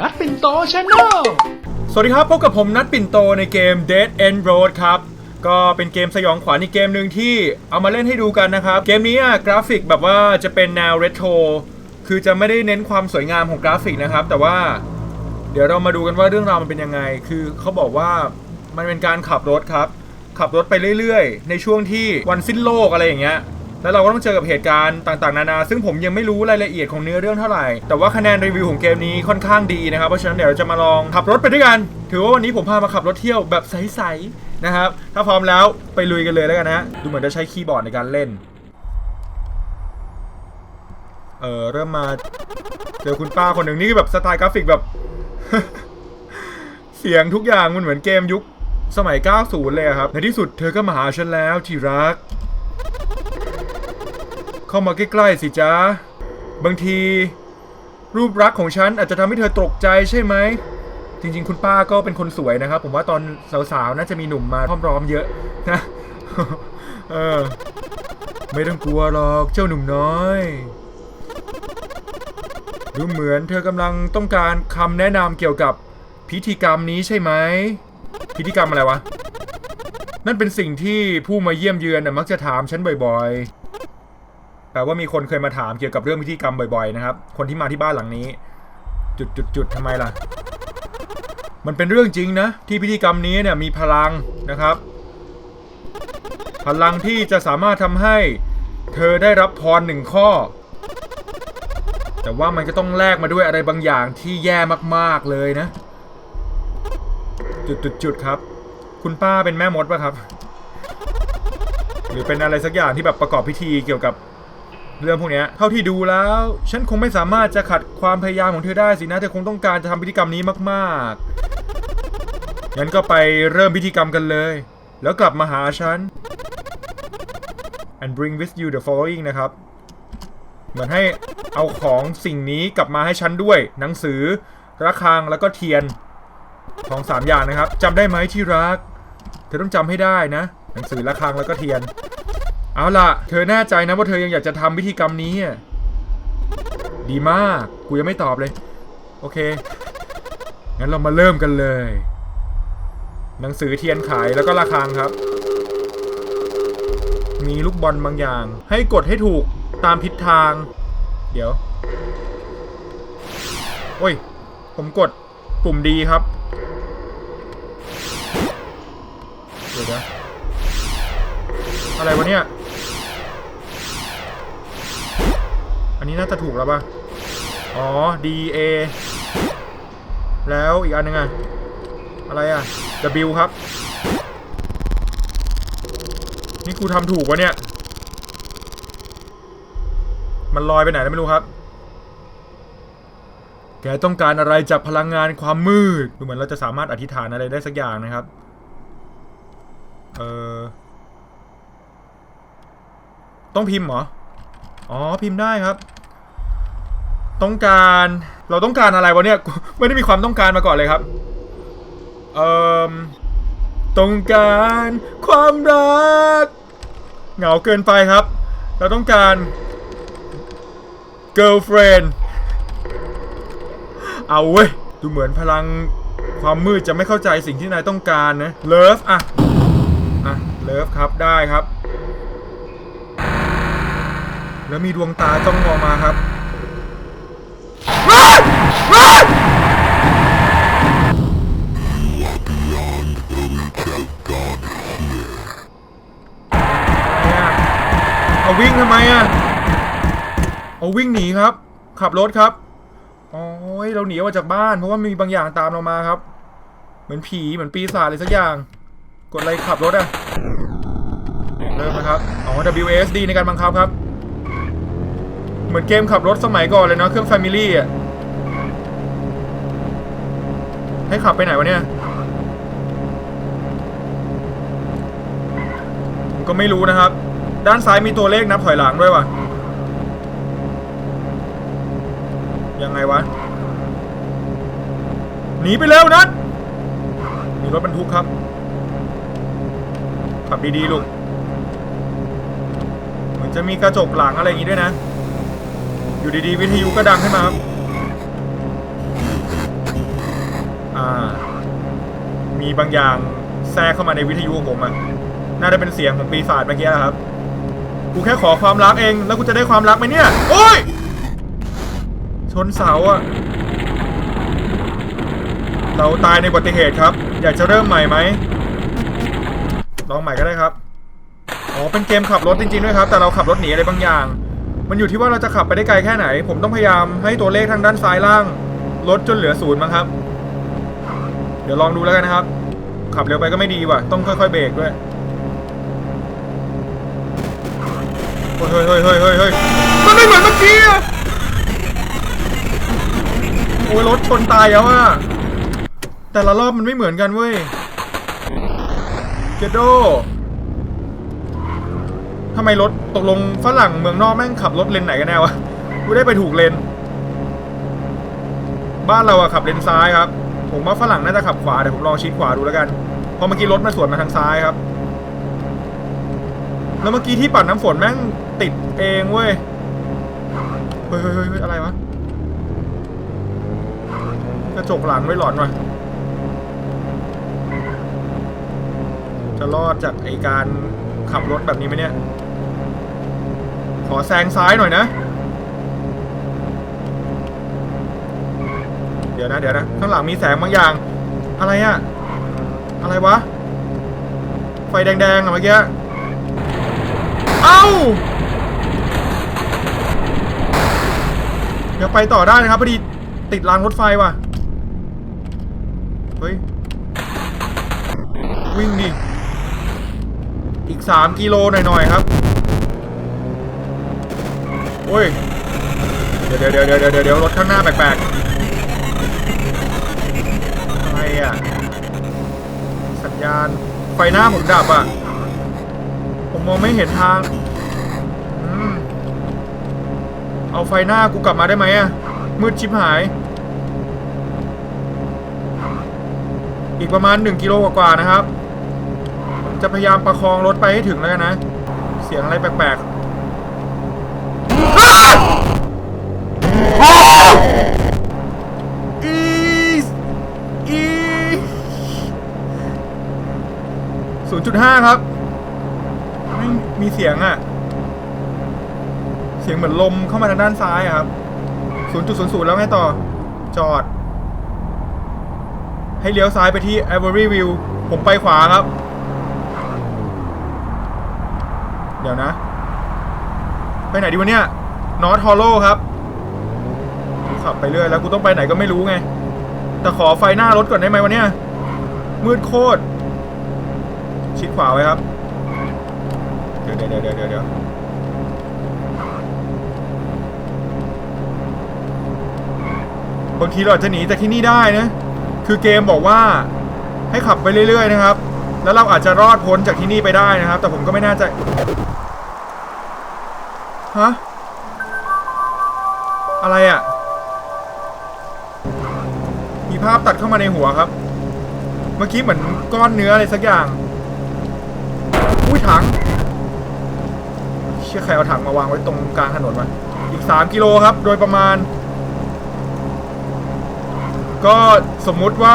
นัดปิ่นโตชาแนลสวัสดีครับ พบกับผมนัดปิ่นโตในเกม Dead End Road ครับ ก็เป็นเกมสยองขวัญอีกเกมหนึ่งที่เอามาเล่นให้ดูกันนะครับ เกมนี้อะกราฟิกแบบว่าจะเป็นแนวเรโทรคือจะไม่ได้เน้นความสวยงามของกราฟิกนะครับ แต่ว่าเดี๋ยวเรามาดูกันว่าเรื่องราวมันเป็นยังไง คือเขาบอกว่ามันเป็นการขับรถครับ ขับรถไปเรื่อยๆ ในช่วงที่วันสิ้นโลกอะไรอย่างเงี้ย แล้วเราก็ต้องเจอกับเหตุการณ์ต่างๆ นานา ซึ่งผมยังไม่รู้รายละเอียดของเนื้อเรื่องเท่าไหร่ แต่ว่าคะแนนรีวิวของเกมนี้ค่อนข้างดีนะครับ เพราะฉะนั้นเดี๋ยวเราจะมาลองขับรถไปด้วยกัน ถือว่าวันนี้ผมพามาขับรถเที่ยวแบบใสๆนะครับ ถ้าพร้อมแล้วไปลุยกันเลยแล้วกันนะดูเหมือนจะใช้คีย์บอร์ดในการเล่น เออเริ่มมาเจอคุณป้าคนหนึ่งนี่คือแบบสไตล์กราฟิกแบบ เสียงทุกอย่างมันเหมือนเกมยุคสมัย 90 เลยครับ ในที่สุดเธอก็มาหาฉันแล้วที่รัก เข้ามาใกล้ๆสิจ๊ะ บางที รูปรักษณ์ของฉันอาจจะทำให้เธอตกใจใช่ไหม จริง ๆ คุณป้าก็เป็นคนสวยนะครับ ผมว่าตอนสาวๆน่าจะมีหนุ่มมาพร้อมๆเยอะนะ เออ ไม่ต้องกลัวหรอกเจ้าหนุ่มน้อย ดูเหมือนเธอกำลังต้องการคำแนะนำเกี่ยวกับพิธีกรรมนี้ใช่ไหม พิธีกรรมอะไรวะ นั่นเป็นสิ่งที่ผู้มาเยี่ยมเยือนนะมักจะถามฉันบ่อยๆ แปลว่ามีคนเคยมาถามเกี่ยวกับเรื่องพิธีกรรมบ่อยๆนะครับ คนที่มาที่บ้านหลังนี้ จุดจุดจุดทำไมล่ะ มันเป็นเรื่องจริงนะ ที่พิธีกรรมนี้เนี่ยมีพลังนะครับ พลังที่จะสามารถทำให้ เธอได้รับพรหนึ่งข้อ แต่ว่ามันก็ต้องแลกมาด้วยอะไรบางอย่างที่แย่มากๆเลยนะ จุดจุดจุดครับ คุณป้าเป็นแม่มดปะครับ หรือเป็นอะไรสักอย่างที่แบบประกอบพิธีเกี่ยวกับ เรื่องพวกเนี้ยเท่าที่ดูแล้ว ฉันคงไม่สามารถจะขัดความพยายามของเธอได้สินะเธอคงต้องการจะทำพิธีกรรมนี้มากๆงั้นก็ไปเริ่มพิธีกรรมกันเลย แล้วกลับมาหาฉัน and bring with you the following นะครับ เหมือนให้เอาของสิ่งนี้กลับมาให้ฉันด้วย หนังสือระฆังแล้วก็เทียนของสามอย่างนะครับจำได้ไหมที่รัก เธอต้องจำให้ได้นะ หนังสือระฆังแล้วก็เทียน เอาล่ะ เธอแน่ใจนะว่าเธอยังอยากจะทำพิธีกรรมนี้อะดีมาก กูยังไม่ตอบเลย โอเค งั้นเรามาเริ่มกันเลย หนังสือเทียนขายแล้วก็ระฆังครับ มีลูกบอลบางอย่าง ให้กดให้ถูกตามทิศทาง เดี๋ยว โอ้ย ผมกดปุ่มดีครับ เดี๋ยวนะอะไรวะเนี่ย อันนี้น่าจะถูกแล้วป่ะ อ๋อ D A แล้วอีกอันนึงอะอะไรอะ W ครับ นี่กูทำถูกวะเนี่ย มันลอยไปไหนแล้วไม่รู้ครับ แกต้องการอะไรจากพลังงานความมืด ดูเหมือนเราจะสามารถอธิษฐานอะไรได้สักอย่างนะครับ เออต้องพิมพ์เหรอ อ๋อพิมพ์ได้ครับ ต้องการเราต้องการอะไรวะเนี่ยไม่ได้มีความต้องการมาก่อนเลยครับ เอ่อต้องการความรัก เหงาเกินไปครับ เราต้องการ girlfriend เอาเว้ยดูเหมือนพลังความมืดจะไม่เข้าใจสิ่งที่นายต้องการนะ love อะอะ love ครับได้ครับ แล้วมีดวงตาจ้องมองมาครับเอาวิ่งทำไมอะ เอาวิ่งหนีครับ ขับรถครับโอ้ยเราหนีออกจากบ้าน เพราะว่ามีบางอย่างตามเรามาครับ เหมือนผีเหมือนปีศาจอะไรสักอย่าง กดอะไรขับรถอะ เริ่มนะครับ อ๋อ WSD ในการบังคับครับ เหมือนเกมขับรถสมัยก่อนเลยเนาะเครื่อง Family อะ ให้ขับไปไหนวะเนี่ยผมก็ไม่รู้นะครับ ด้านซ้ายมีตัวเลขนับถอยหลังด้วยวะยังไงวะ หนีไปเร็วนัดมีรถบรรทุกครับ ขับดีๆลูก เหมือนจะมีกระจกหลังอะไรอย่างงี้ด้วยนะ อยู่ดีๆ วิทยุก็ดังขึ้นมาครับมีบางอย่างแทรกเข้ามาในวิทยุของผมอะน่าจะเป็นเสียงของปีศาจเมื่อกี้นะครับ กูแค่ขอความรักเอง แล้วกูจะได้ความรักไหมเนี่ย โอ้ย ชนเสาอะเราตายในอุบัติเหตุครับ อยากจะเริ่มใหม่ไหม ลองใหม่ก็ได้ครับ อ๋อ เป็นเกมขับรถจริงๆด้วยครับ แต่เราขับรถหนีอะไรบางอย่าง มันอยู่ที่ว่าเราจะขับไปได้ไกลแค่ไหน ผมต้องพยายามให้ตัวเลขทางด้านซ้ายล่างลดจนเหลือศูนย์มั้งครับ เดี๋ยวลองดูแล้วกันนะครับ ขับเร็วไปก็ไม่ดีว่ะ ต้องค่อยๆเบรกด้วยเฮ้ยเฮ้ยเฮ้ยเฮ้ยเฮ้ยมันไม่เหมือนเมื่อกี้อะโอ้ยรถชนตายแล้วอะแต่ละรอบมันไม่เหมือนกันเว้ยเจโด ทำไมรถตกลงฝรั่งเมืองนอกแม่งขับรถเลนไหนกันแน่วะกูได้ไปถูกเลน บ้านเราอะขับเลนซ้ายครับ ผมว่าฝรั่งน่าจะขับขวาเดี๋ยวผมลองชิดขวาดูแล้วกันพราะเมื่อกี้รถมาสวนมาทางซ้ายครับ แล้วเมื่อกี้ที่ปัดน้ำฝนแม่งติดเองเว้ยเฮ้ย เฮ้ยเฮ้ยอะไรวะ กระจกหลังไว้หลอนวะจะรอดจากไอการขับรถแบบนี้ไหมเนี่ย ขอแซงซ้ายหน่อยนะ เดี๋ยวนะเดี๋ยวนะข้างหลังมีแสงบางอย่าง อะไรอะอะไรวะ ไฟแดงๆอะเมื่อกี้ เอ้า เดี๋ยวไปต่อได้นะครับพอดีติดรางรถไฟว่ะ เฮ้ย วิ่งดิ อีกสามกิโลหน่อย ๆ ครับ โอ้ย เดี๋ยวเดี๋ยวเดี๋ยวเดี๋ยวเดี๋ยวรถข้างหน้าแปลกๆอะไรอะ สัญญาณ ไฟหน้าผมดับอะ ผมมองไม่เห็นทาง เอาไฟหน้ากูกลับมาได้ไหมอะ มืดชิบหาย อีกประมาณ 1 กิโลกว่าๆนะครับ จะพยายามประคองรถไปให้ถึงแล้วนะ เสียงอะไรแปลกๆ 0.5 ครับไม่มีเสียงอะเสียงเหมือนลมเข้ามาทางด้านซ้ายครับ 0.00 แล้วไงต่อ จอด ให้เลี้ยวซ้ายไปที่ Ivory View ผมไปขวาครับ เดี๋ยวนะ ไปไหนดีวะเนี่ยนอตฮอลโลครับขับไปเรื่อยแล้วกูต้องไปไหนก็ไม่รู้ไง แต่ขอไฟหน้ารถก่อนได้ไหมวะเนี่ย มืดโคตร ชิดขวาไว้ครับ เดี๋ยวเดี๋ยวเดี๋ยวเดี๋ยวเดี๋ยวบางทีเราจะหนีจากที่นี่ได้นะ คือเกมบอกว่าให้ขับไปเรื่อย ๆ นะครับ แล้วเราอาจจะรอดพ้นจากที่นี่ไปได้นะครับ แต่ผมก็ไม่น่ใจะฮะอะไรอะ่ะ มีภาพตัดเข้ามาในหัวครับ เมื่อกี้เหมือนก้อนเนื้ออะไรสักอย่าง อุ้ยถังเชื่อใครเอาถังมาวางไว้ตรงกลางถนนมาอีก 3 กิโลครับ โดยประมาณ ก็สมมุติว่า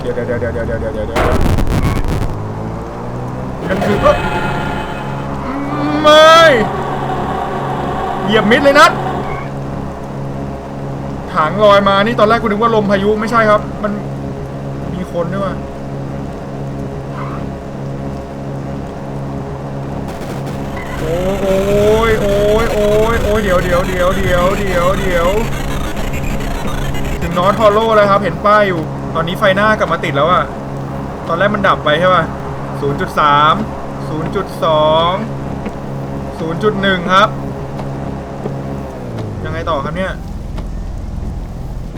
เดี๋ยวเดี๋ยวเดี๋ยวเดี๋ยวเดี๋ยวเดี๋ยวเดี๋ยวเดี๋ยวนั่นคือก็ไม่เหยียบมิดเลยนัดถังลอยมานี่ตอนแรกกูนึกว่าลมพายุไม่ใช่ครับ มันมีคนด้วยว่ะ อ้ยโอ้ยเดี๋ยวเดี๋ยวเดี๋ยวเดี๋ยวเดี๋ยวเดี๋ยวถึงนอตทอโลแล้วครับ เห็นป้ายอยู่ ตอนนี้ไฟหน้ากลับมาติดแล้วอะตอนแรกมันดับไปใช่ป่ะ0.3 0.2 0.1 ครับ ยังไงต่อครับเนี่ย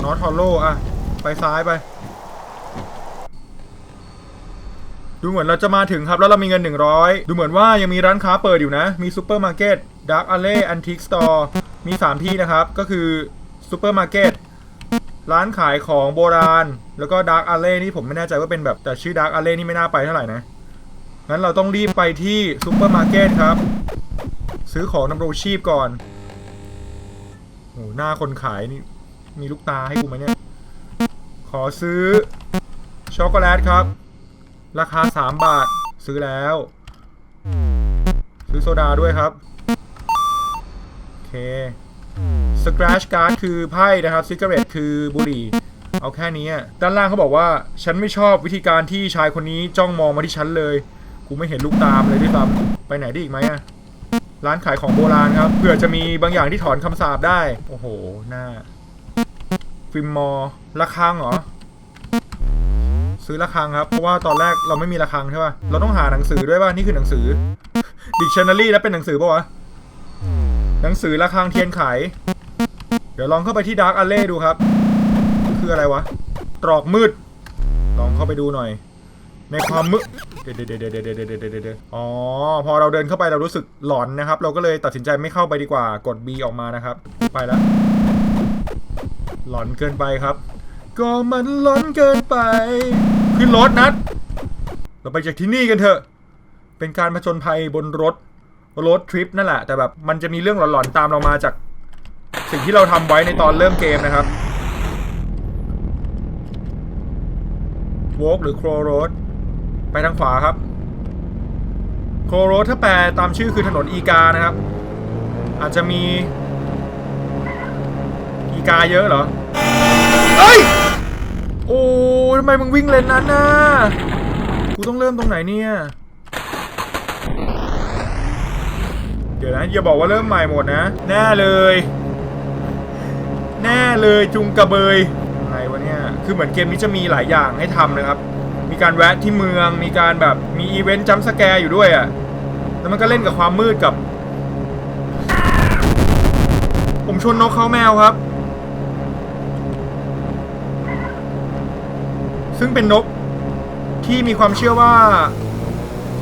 นอตฮอลโลอะไปซ้ายไป ดูเหมือนเราจะมาถึงครับแล้วเรามีเงิน 100 ดูเหมือนว่ายังมีร้านค้าเปิดอยู่นะ มีซูเปอร์มาร์เก็ต ดาร์กอ l เล่แอนทิกสตอร์มี 3 ที่นะครับ ก็คือซูเปอร์มาร์เก็ตร้านขายของโบราณ แล้วก็ดาร์กอ l เล่นี่ผมไม่แน่ใจว่าเป็นแบบ แต่ชื่อดาร์กอ l เล่นี่ไม่น่าไปเท่าไหร่นะ งั้นเราต้องรีบไปที่ซูเปอร์มาร์เก็ตครับ ซื้อของนำรงชีพก่อนโอ้หน้าคนขายนี่มีลูกตาให้กูไหมเนี่ย ขอซื้อช็อกโกแลตครับ ราคา 3 บาทซื้อแล้ว ซื้อโซดาด้วยครับ เค Scratch Card คือไพ่นะครับ Cigarette คือบุหรี่ เอาแค่นี้ ด้านล่างเขาบอกว่า ฉันไม่ชอบวิธีการที่ชายคนนี้จ้องมองมาที่ฉันเลย กูไม่เห็นลูกตามเลยด้วยซ้ำไปไหนได้อีกไหมอะร้านขายของโบราณครับ เผื่อจะมีบางอย่างที่ถอนคำสาปได้ โอ้โห หน้า ฟิล์มมอร์ระฆังเหรอ ซื้อระฆังครับ เพราะว่าตอนแรกเราไม่มีระฆังใช่ป่ะ เราต้องหาหนังสือด้วยป่ะ นี่คือหนังสือ Dictionary แล้วเป็นหนังสือป่ะวะ หนังสือระฆังเทียนไข เดี๋ยวลองเข้าไปที่ Dark Alley ดูครับ คืออะไรวะ ตรอกมืด ลองเข้าไปดูหน่อย ในความมืดเดี๋ยวเดี๋ยวเดี๋ยวเดี๋ยวเดี๋ยวเดี๋ยวเดี๋ยวอ๋อ พอเราเดินเข้าไปเรารู้สึกหลอนนะครับ เราก็เลยตัดสินใจไม่เข้าไปดีกว่า กด B ออกมานะครับ ไปแล้ว หลอนเกินไปครับ ก็มันหลอนเกินไป ขึ้นรถนัด เราไปจากที่นี่กันเถอะ เป็นการผจญภัยบนรถ รถทริปนั่นแหละ แต่แบบมันจะมีเรื่องหลอนๆตามเรามาจาก สิ่งที่เราทำไว้ในตอนเริ่มเกมนะครับวอล์กหรือโครโรดไปทางขวาครับโครโรดถ้าแปลตามชื่อคือถนนอีกานะครับ อาจจะมี อีกาเยอะเหรอเฮ้ยโอ้ทำไมมึงวิ่งเลนนั้นน่ะกูต้องเริ่มตรงไหนเนี่ย ดี๋ยวนะอย่าบอกว่าเริ่มใหม่หมดนะแน่เลยแน่เลยจุงกระเบยอะไรวะเนี่ยคือเหมือนเกมนี้จะมีหลายอย่างให้ทำนะครับ มีการแวะที่เมืองมีการแบบมีอีเวนต์จัมสแกร์อยู่ด้วยอะ่ะแล้วมันก็เล่นกับความมืดกับ ผมชนนกเขาแมวครับ ซึ่งเป็นนกที่มีความเชื่อว่า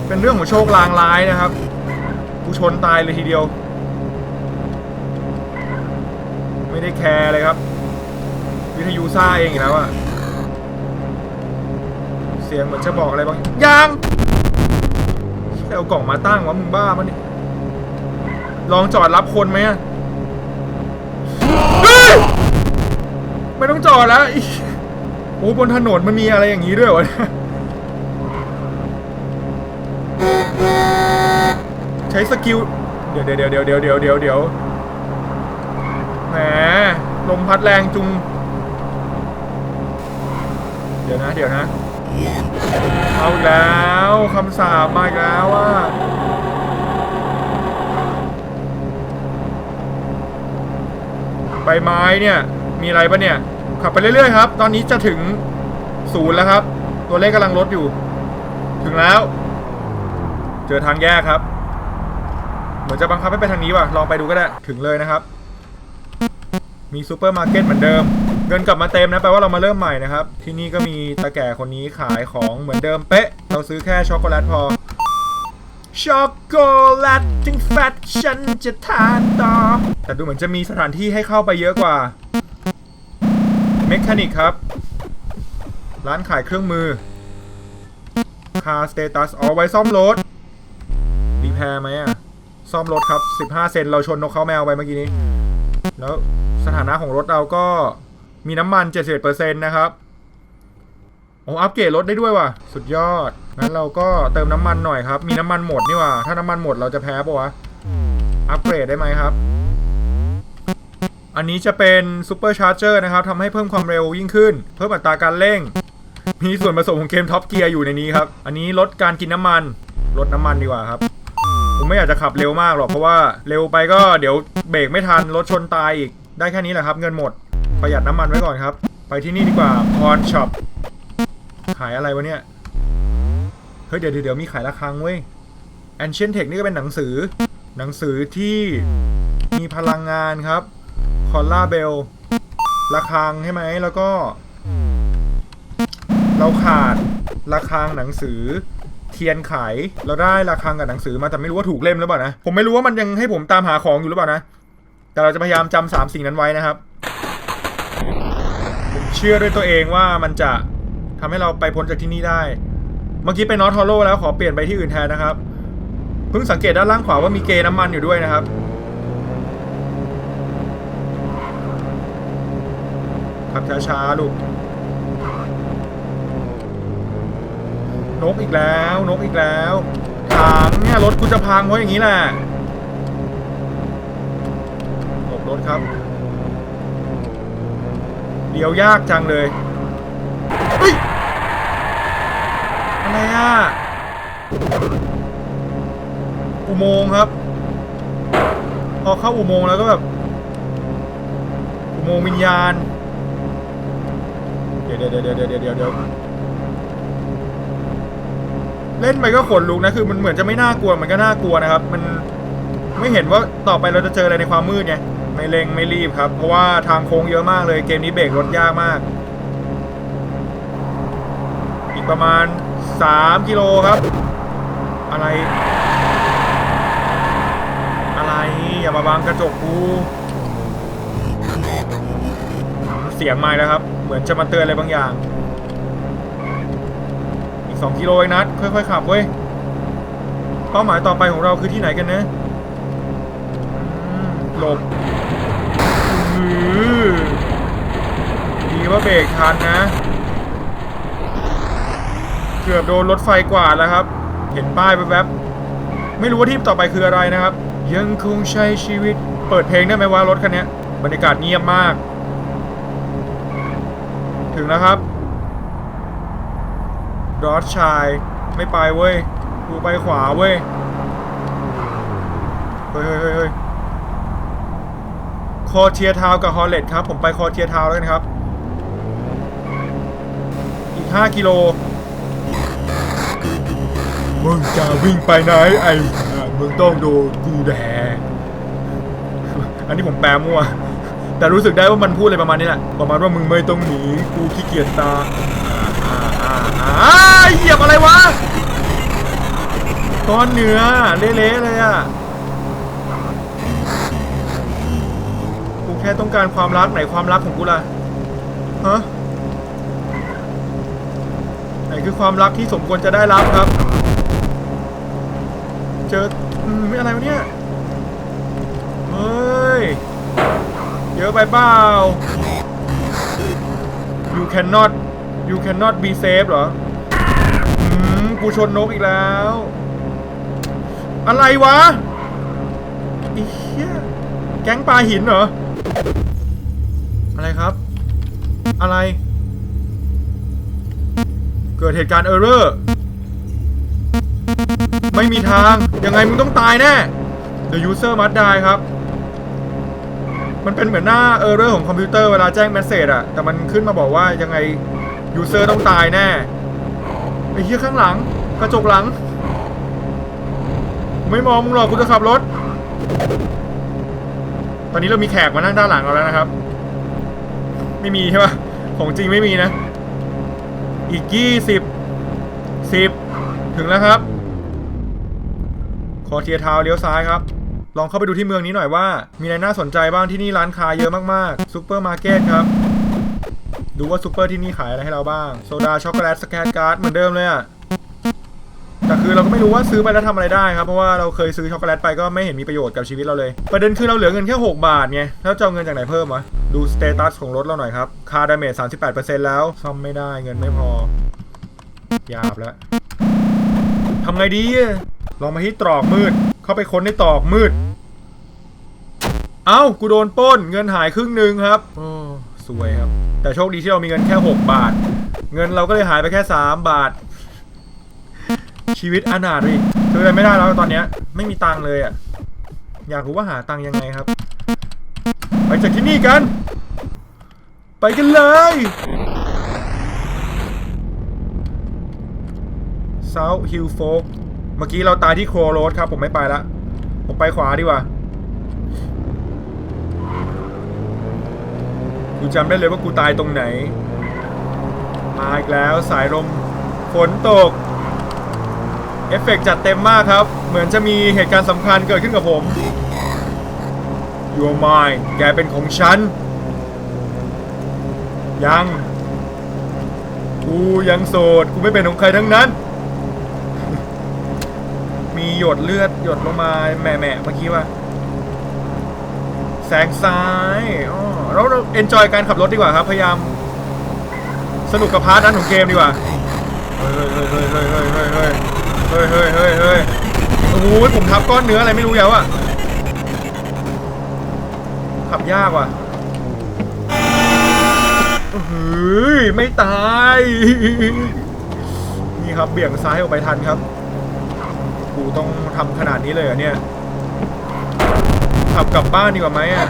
เป็นเรื่องของโชคลางร้ายนะครับ กูชนตายเลยทีเดียว ไม่ได้แคร์เลยครับ วิทยุซ่าเองอีกแล้วอะเสียงเหมือนจะบอกอะไรบางอยังแค่เอากล่องมาตั้งวะมึงบ้าปะเนี่ยลองจอดรับคนไหมอะไม่ต้องจอดแล้วโอ้บนถนนมันมีอะไรอย่างนี้ด้วยวะเนี่ย ช้สกิล เดี๋ยวเดี๋ยวเดี๋ยวเดี๋ยวเดี๋ยวเดี๋ยวเดี๋ยวแหมลมพัดแรงจุง เดี๋ยวนะ เดี๋ยวนะ เอาแล้วคำสาปมาอีกแล้วว่าใบไม้เนี่ย มีอะไรปะเนี่ย ขับไปเรื่อยๆครับ ตอนนี้จะถึงศูนย์แล้วครับ ตัวเลขกำลังลดอยู่ ถึงแล้ว เจอทางแยกครับ เหมือนจะบังคับให้ไปทางนี้ว่ะ ลองไปดูก็ได้ ถึงเลยนะครับ มีซูเปอร์มาร์เก็ตเหมือนเดิม เงินกลับมาเต็มนะ แปลว่าเรามาเริ่มใหม่นะครับ ที่นี่ก็มีตาแก่คนนี้ขายของเหมือนเดิมเป๊ะ เราซื้อแค่ช็อกโกแลตพอ ช็อกโกแลตจึงแฟตฉันจะทานต่อ แต่ดูเหมือนจะมีสถานที่ให้เข้าไปเยอะกว่า เมคานิกครับ ร้านขายเครื่องมือคาสเตตัสเอาไว้ซ่อมรถ รีแพร์ไหมอะ ซ่อมรถครับ 15 เซนเราชนนกเขาแมวไปเมื่อกี้นี้ แล้วสถานะของรถเราก็มีน้ำมัน 71%นะครับ โอ้อัปเกรดรถได้ด้วยว่ะ สุดยอด งั้นเราก็เติมน้ำมันหน่อยครับ มีน้ำมันหมดนี่ว่ะ ถ้าน้ำมันหมดเราจะแพ้ปะวะ อัปเกรดได้ไหมครับ อันนี้จะเป็นซูเปอร์ชาร์เจอร์นะครับทำให้เพิ่มความเร็วยิ่งขึ้น เพิ่มอัตราการเร่ง มีส่วนผสมของเกมท็อปเกียร์อยู่ในนี้ครับ อันนี้ลดการกินน้ำมัน ลดน้ำมันดีกว่าครับ ผมไม่อยากจะขับเร็วมากหรอกเพราะว่าเร็วไปก็เดี๋ยวเบรกไม่ทันรถชนตายอีกได้แค่นี้แหละครับเงินหมดประหยัดน้ำมันไว้ก่อนครับ ไปที่นี่ดีกว่าพรช็อปขายอะไรวะเนี่ย เฮ้ยเดี๋ยวเดี๋ยวมีขายระฆังเว้ย Ancient Tech นี่ก็เป็นหนังสือ หนังสือที่มีพลังงานครับคอลล่าเบลระฆังใช่ไหมแล้วก็ เราขาดระฆังหนังสือ เทียนไขเราได้ระฆังกับหนังสือมาแต่ไม่รู้ว่าถูกเล่มหรือเปล่านะ ผมไม่รู้ว่ามันยังให้ผมตามหาของอยู่หรือเปล่านะ แต่เราจะพยายามจำสามสิ่งนั้นไว้นะครับ ผมเชื่อด้วยตัวเองว่ามันจะทำให้เราไปพ้นจากที่นี่ได้ เมื่อกี้ไปนอตทอโรแล้วขอเปลี่ยนไปที่อื่นแทนนะครับ เพิ่งสังเกตด้านล่างขวาว่ามีเกน้ำมันอยู่ด้วยนะครับ ขับช้าๆลูก นกอีกแล้ว นกอีกแล้วถังเนี่ยรถกูจะพังเพราะอย่างนี้แหละหลบรถครับ เดี๋ยวยากจังเลยเฮ้ยอะไรอะอุโมงครับ พอเข้าอุโมงแล้วก็แบบ อุโมงวิญญาณ เดี๋ยวเดี๋ยวเดี๋ยวเดี๋ยวเดี๋ยว เล่นไปก็ขนลุกนะคือมันเหมือนจะไม่น่ากลัวมันก็น่ากลัวนะครับ มันไม่เห็นว่าต่อไปเราจะเจออะไรในความมืดไงไม่เร่งไม่รีบครับ เพราะว่าทางโค้งเยอะมากเลยเกมนี้เบรกรถยากมาก อีกประมาณ 3 กิโลครับ อะไร อะไรอย่ามาบังกระจกกูเสียงมาแล้วครับ เหมือนจะมาเตือนอะไรบางอย่าง สอีก2กิโลเองนัดค่อยๆขับเว้ยเป้าหมายต่อไปของเราคือที่ไหนกันนะหลบดีว่าเบรกทันนะ เกือบโดนรถไฟกวาดแล้วครับ เห็นป้ายแวบๆไม่รู้ว่าที่ต่อไปคืออะไรนะครับ ยังคงใช้ชีวิต เปิดเพลงได้ไหมว่ารถคันนี้บรรยากาศเงียบมาก ถึงแล้วครับ รอดชาย ไม่ไปเว้ย กูไปขวาเว้ย เฮ้ยเฮ้ยเฮ้ยคอเทียทาวกับฮอลเลตครับ ผมไปคอเทียทาวแล้วกันครับ อีก 5 กิโล มึงจะวิ่งไปไหนไอ้มึงต้องโดนกูแดอันนี้ผมแปลมั่ว แต่รู้สึกได้ว่ามันพูดอะไรประมาณนี้แหละ ประมาณว่ามึงไม่ต้องหนี กูขี้เกียจตา อ่าเหยียบอะไรวะก้อนเนื้อเละๆเลยอะกูแค่ต้องการความรักไหนความรักของกูล่ะฮะไหนคือความรักที่สมควรจะได้รับครับ เจออืมไม่อะไรวะเนี่ยเฮ้ยเยอะไปเปล่า you cannot you cannot be safe เหรออืมกูชนนกอีกแล้ว อะไรวะไอ้เหี้ยแก๊งปลาหินเหรอ อะไรครับ อะไร เกิดเหตุการณ์เออร์เรอร์ไม่มีทาง ยังไงมึงต้องตายแน่ The user must die ครับ มันเป็นเหมือนหน้าเออร์เรอร์ของคอมพิวเตอร์เวลาแจ้งเมสเซจอะแต่มันขึ้นมาบอกว่ายังไง user ต้องตายแน่ไอ้เหี้ยข้างหลัง กระจกหลัง ไม่มองมึงหรอกกูจะขับรถ ตอนนี้เรามีแขกมานั่งด้านหลังเราแล้วนะครับ ไม่มีใช่ปะของจริงไม่มีนะ อีกยี่สิบสิบถึงแล้วครับคอเทียทาวเลี้ยวซ้ายครับ ลองเข้าไปดูที่เมืองนี้หน่อยว่า มีอะไรน่าสนใจบ้างที่นี่ร้านค้าเยอะมากๆซูเปอร์มาร์เก็ตครับ ดูว่าซูเปอร์ที่นี่ขายอะไรให้เราบ้าง โซดา ช็อกโกแลต สแกนการ์ด เหมือนเดิมเลยอะแต่คือเราก็ไม่รู้ว่าซื้อไปแล้วทำอะไรได้ครับ เพราะว่าเราเคยซื้อช็อกโกแลตไปก็ไม่เห็นมีประโยชน์กับชีวิตเราเลย ประเด็นคือเราเหลือเงินแค่ 6 บาทไง แล้วจะเอาเงินจากไหนเพิ่มวะ ดูสเตตัสของรถเราหน่อยครับ คาร์ดาเมจ38%แปดเปอร์เซ็นแล้ว ซ่อมไม่ได้เงินไม่พอ ยาบแล้วทำไงดี ลองมาที่ตรอกมืด เข้าไปค้นในตรอกมืด เอ้า กูโดนป้น เงินหายครึ่งหนึ่งครับ โอ้สวยครับ แต่โชคดีที่เรามีเงินแค่ 6 บาท เงินเราก็เลยหายไปแค่ 3 บาท ชีวิตอนาถอีกซื้ออะไรไม่ได้แล้วตอนเนี้ย ไม่มีตังค์เลยอะ อยากรู้ว่าหาตังค์ยังไงครับ ไปจากที่นี่กัน ไปกันเลย South Hill Folk เมื่อกี้เราตายที่โครโรดครับ ผมไม่ไปละ ผมไปขวาดีกว่า กูจำได้เลยว่ากูตายตรงไหน มาอีกแล้วสายลมฝนตก เอฟเฟกต์จัดเต็มมากครับ เหมือนจะมีเหตุการณ์สำคัญเกิดขึ้นกับผม Your mine แกเป็นของฉัน ยัง กูยังโสด กูไม่เป็นของใครทั้งนั้น มีหยดเลือดหยดลงมาแหม่แหม่เมื่อกี้ว่า แสงซ้ายอ๋อ เราเอนจอยการขับรถดีกว่าครับ พยายาม สนุกกับพาร์ทนั้นของเกมดีกว่า เฮ้ยเฮ้ยเฮ้ยเฮ้ยเฮ้ยเฮ้ยเฮ้ยเฮ้ยเฮ้ยเฮ้ยโอ้โหผมทับก้อนเนื้ออะไรไม่รู้แล้วอะขับยากว่ะเฮ้ยไม่ตาย นี่ครับเบี่ยงซ้ายออกไปทันครับ กูต้องทำขนาดนี้เลยเหรอเนี่ย ขับกลับบ้านดีกว่าไหมอะ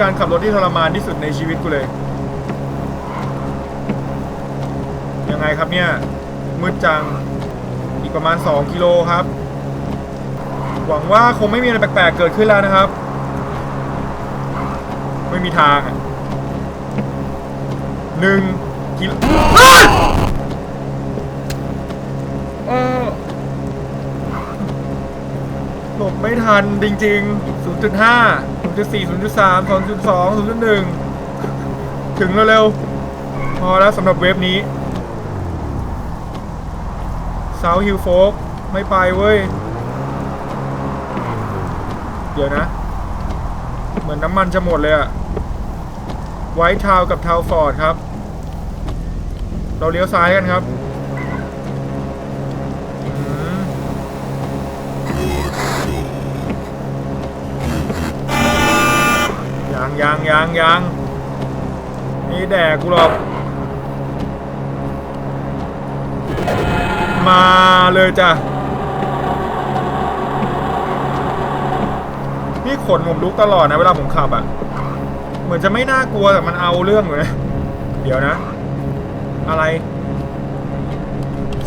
การขับรถที่ทรมานที่สุดในชีวิตกูเลย ยังไงครับเนี่ย มืดจัง อีกประมาณ 2 กิโลครับ หวังว่าคงไม่มีอะไรแปลกๆเกิดขึ้นแล้วนะครับ ไม่มีทางหนึ่งกิโล ไม่ทันจริง ๆ 0.5 0.4 0.3 2.2 0.1 ถึงเร็วๆ พอแล้วสำหรับเวฟนี้เซาฮิลโฟกไม่ไปเว้ย เดี๋ยวนะ เหมือนน้ำมันจะหมดเลยอะไวท์ทาวกับทาวฟอร์ดครับ เราเลี้ยวซ้ายกันครับ ยังยังนี่แดกกูหรอกมาเลยจ้ะ นี่ขนผมลุกตลอดนะเวลาผมขับอะ่ะ เหมือนจะไม่น่ากลัวแต่มันเอาเรื่องอยู่นะเดี๋ยวนะ อะไร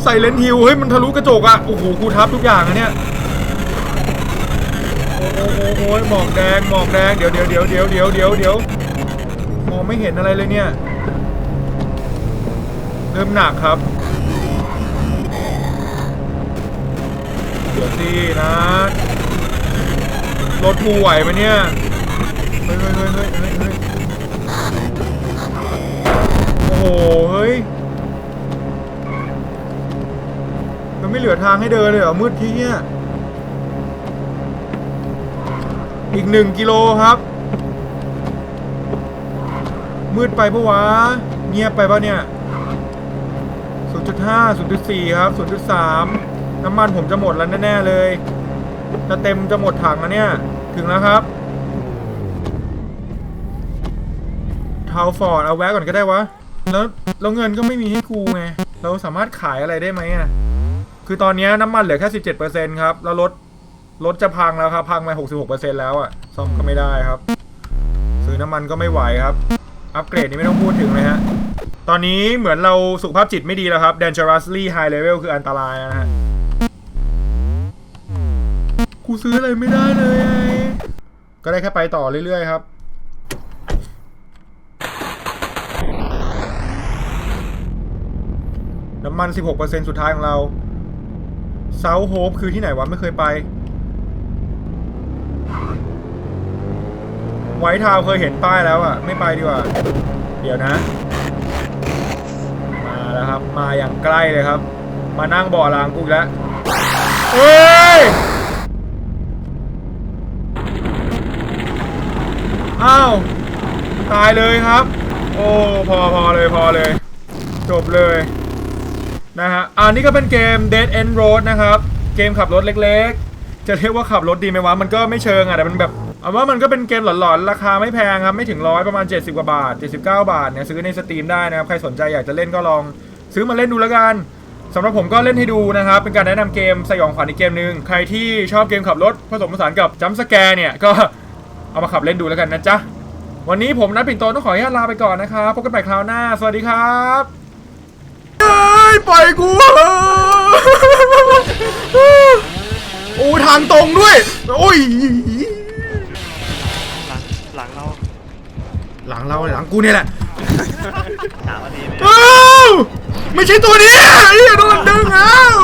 ใส่เลนส์ฮิวเฮ้ยมันทะลุกระจกอะ่ะ โอ้โหกูทับทุกอย่างอะเนี่ย โอ้โหหมอกแดงหมอกแดงเดี๋ยวเดี๋ยวเดี๋ยวเดี๋ยวเดี๋ยวเดี๋ยวเดี๋ยวมองไม่เห็นอะไรเลยเนี่ย เริ่มหนักครับเดี๋ยวสินะรถกูไหวไหมเนี่ยเฮ้ยเฮ้ยเฮ้ยเฮ้ยเฮ้ยเฮ้ยโอ้โหเฮ้ยมันไม่เหลือทางให้เดินเลยเหรอมืดที่เนี่ย อีกหนึ่งกิโลครับ มืดไปปะวะ เงียบไปปะเนี่ย 0.5 0.4 ครับ 0.3 น้ำมันผมจะหมดแล้วแน่ๆเลย จะเต็มจะหมดถังแล้วเนี่ย ถึงแล้วครับทาวฟอร์ดเอาแวะก่อนก็ได้วะ แล้วแล้วเงินก็ไม่มีให้กูไง เราสามารถขายอะไรได้ไหมอะ คือตอนนี้น้ำมันเหลือแค่ 17%ครับ แล้วรถ รถจะพังแล้วครับ พังไป66%แล้วอะซ่อมก็ไม่ได้ครับ ซื้อน้ำมันก็ไม่ไหวครับ อัปเกรดนี่ไม่ต้องพูดถึงเลยฮะ ตอนนี้เหมือนเราสุขภาพจิตไม่ดีแล้วครับ dangerously high level คืออันตรายนะฮะ กูซื้ออะไรไม่ได้เลย ก็ได้แค่ไปต่อเรื่อยๆครับน้ำมัน 16%สุดท้ายของเราเซาโฮปคือที่ไหนวะ ไม่เคยไป ไวท์ทาวเคยเห็นป้ายแล้วอะไม่ไปดีกว่า เดี๋ยวนะ มาแล้วครับ มาอย่างใกล้เลยครับ มานั่งเบ่อหลังกูอีกแล้วเฮ้ย อ้าว ตายเลยครับ โอ้พอพอเลยพอเลย จบเลยนะฮะอันนี้ก็เป็นเกม Dead End Road นะครับ เกมขับรถเล็กๆ จะเรียกว่าขับรถดีไหมวะ มันก็ไม่เชิงอะ แต่มันแบบ เอาว่ามันก็เป็นเกมหลอนๆ ราคาไม่แพงครับ ไม่ถึงร้อยประมาณ 70 กว่าบาท 79 บาทเนี่ยซื้อในสตรีมได้นะครับ ใครสนใจอยากจะเล่นก็ลองซื้อมาเล่นดูแล้วกันสำหรับผมก็เล่นให้ดูนะครับ เป็นการแนะนำเกมสยองขวัญอีกเกมหนึ่งใครที่ชอบเกมขับรถผสมผสานกับจัมสแกร์เนี่ยก็เอามาขับเล่นดูแล้วกันนะจ๊ะวันนี้ผมนัทปิ่นโตต้องขออนุญาตลาไปก่อนนะครับพบกันใหม่คราวหน้า สวัสดีครับเอ้ยปล่อยกูโอ้ทางตรงด้วย โอ้ย หลังหลังเราหลังเราหลังกูเนี่ยแหละสามนาทีเลยอ้าวไม่ใช่ตัวนี้ไอ้เหี้ยโดนดึงอ้าว